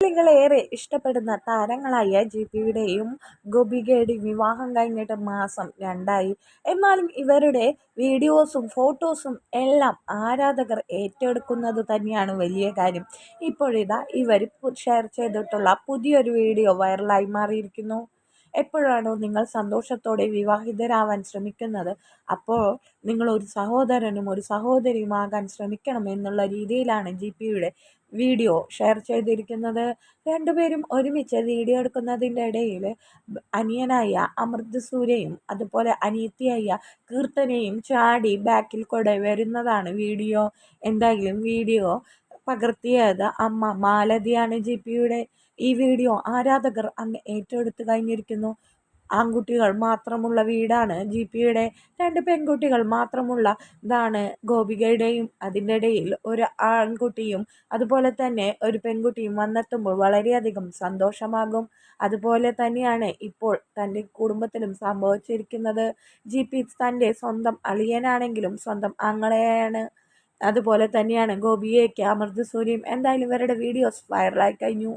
മലയാളികളേറെ ഇഷ്ടപ്പെടുന്ന താരങ്ങളായ ജിപിയുടെയും ഗോപികയുടെയും വിവാഹം കഴിഞ്ഞിട്ട് മാസം രണ്ടായി. എന്നാലും ഇവരുടെ വീഡിയോസും ഫോട്ടോസും എല്ലാം ആരാധകർ ഏറ്റെടുക്കുന്നത് തന്നെയാണ് വലിയ കാര്യം. ഇപ്പോഴിതാ ഇവർ ഷെയർ ചെയ്തിട്ടുള്ള പുതിയൊരു വീഡിയോ വൈറലായി മാറിയിരിക്കുന്നു. എപ്പോഴാണോ നിങ്ങൾ സന്തോഷത്തോടെ വിവാഹിതരാവാൻ ശ്രമിക്കുന്നത്? അപ്പോൾ നിങ്ങൾ ഒരു സഹോദരനും ഒരു സഹോദരിയുമാകാൻ ശ്രമിക്കണം എന്നുള്ള രീതിയിലാണ് ജി പിയുടെ വീഡിയോ ഷെയർ ചെയ്തിരിക്കുന്നത്. രണ്ടുപേരും ഒരുമിച്ച് വീഡിയോ എടുക്കുന്നതിന്റെ ഇടയിൽ അനിയനായ അമൃത് സൂര്യയും അതുപോലെ അനിയത്തിയായ കീർത്തനയും ചാടി ബാക്കിൽ കൂടെ വരുന്നതാണ് വീഡിയോ. എന്തായാലും വീഡിയോ പകർത്തിയത്. അമ്മ മാലതിയാണ് ജി പിയുടെ ഈ വീഡിയോ. ആരാധകർ അങ്ങ് ഏറ്റെടുത്ത് കഴിഞ്ഞിരിക്കുന്നു. ആൺകുട്ടികൾ മാത്രമുള്ള വീടാണ് ജി പിയുടെ രണ്ട് പെൺകുട്ടികൾ മാത്രമുള്ള ഇതാണ് ഗോപികയുടെയും അതിന്റെ ഇടയിൽ ഒരു ആൺകുട്ടിയും. അതുപോലെ തന്നെ ഒരു പെൺകുട്ടിയും വന്നെത്തുമ്പോൾ വളരെയധികം സന്തോഷമാകും. അതുപോലെ തന്നെയാണ് ഇപ്പോൾ തന്റെ കുടുംബത്തിലും സംഭവിച്ചിരിക്കുന്നത്. ജി പി തന്റെ സ്വന്തം അളിയനാണെങ്കിലും സ്വന്തം ആങ്ങളെയാണ് അതുപോലെ തന്നെയാണ് ഗോപിയേക്ക് അമൃത് സൂര്യയും എന്തായാലും ഇവരുടെ വീഡിയോസ് വൈറലായി കഴിഞ്ഞു.